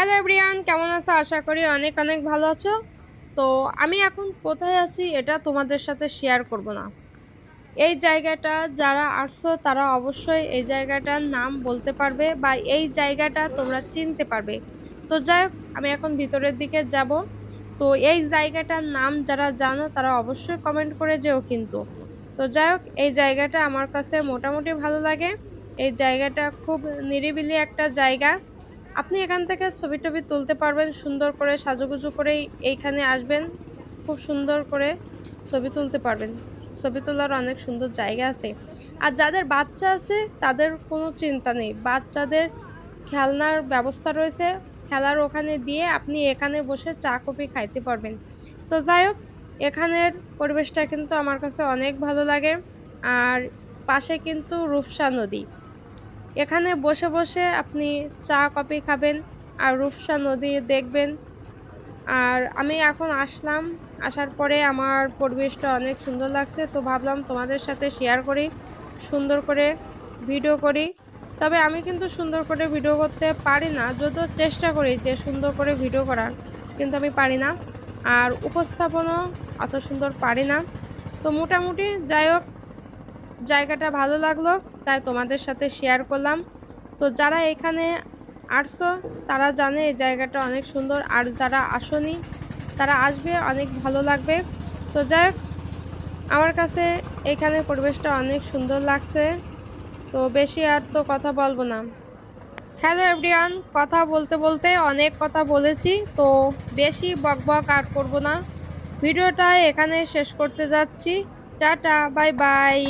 Hello everyone কেমন আছো? আশা করি অনেক অনেক ভালো আছো। তো আমি এখন কোথায় আছি এটা তোমাদের সাথে শেয়ার করব না। এই জায়গাটা যারা আসছো, তারা অবশ্যই এই জায়গাটার নাম বলতে পারবে বা এই জায়গাটা তোমরা চিনতে পারবে। তো যাই হোক, আমি এখন ভিতরের দিকে যাব। তো এই জায়গাটার নাম যারা জানো, তারা অবশ্যই কমেন্ট করে যেও কিন্তু। তো যাই হোক, এই জায়গাটা আমার কাছে মোটামুটি ভালো লাগে। এই জায়গাটা খুব নিরিবিলি একটা জায়গা। আপনি এখান থেকে ছবি টবি তুলতে পারবেন, সুন্দর করে সাজুগুজু করে এইখানে আসবেন। খুব সুন্দর করে ছবি তুলতে পারবেন। ছবি তোলার অনেক সুন্দর জায়গা আছে। আর যাদের বাচ্চা আছে, তাদের কোনো চিন্তা নেই। বাচ্চাদের খেলনার ব্যবস্থা রয়েছে। খেলার ওখানে দিয়ে আপনি এখানে বসে চা, কফি খাইতে পারবেন। তো যাই হোক, এখানের পরিবেশটা কিন্তু আমার কাছে অনেক ভালো লাগে। আর পাশে কিন্তু রূপসা নদী। এখানে বসে বসে আপনি চা, কফি খাবেন আর রূপসা নদী দেখবেন। আর আমি এখন আসলাম। আসার পরে আমার পরিবেশটা অনেক সুন্দর লাগছে, তো ভাবলাম তোমাদের সাথে শেয়ার করি, সুন্দর করে ভিডিও করি। তবে আমি কিন্তু সুন্দর করে ভিডিও করতে পারি না, যদিও চেষ্টা করি যে সুন্দর করে ভিডিও করার, কিন্তু আমি পারি না। আর উপস্থাপনও অত সুন্দর পারি না। তো মোটামুটি যাই হোক জায়গাটা ভালো লাগল, তাই তোমাদের সাথে শেয়ার করলাম। তো যারা এখানে আসছো, তারা জানে এই জায়গাটা অনেক সুন্দর, আর যারা আসনি, তারা আসবে, অনেক ভালো লাগবে। তো যাই আমার কাছে এখানে পরিবেশটা অনেক সুন্দর লাগছে, তো বেশি আর তো কথা বলব না। হ্যালো এভরিওয়ান কথা বলতে বলতে অনেক কথা বলেছি, তো বেশি বকবক আর করব না। ভিডিওটা এখানে শেষ করতে যাচ্ছি। Tata bye bye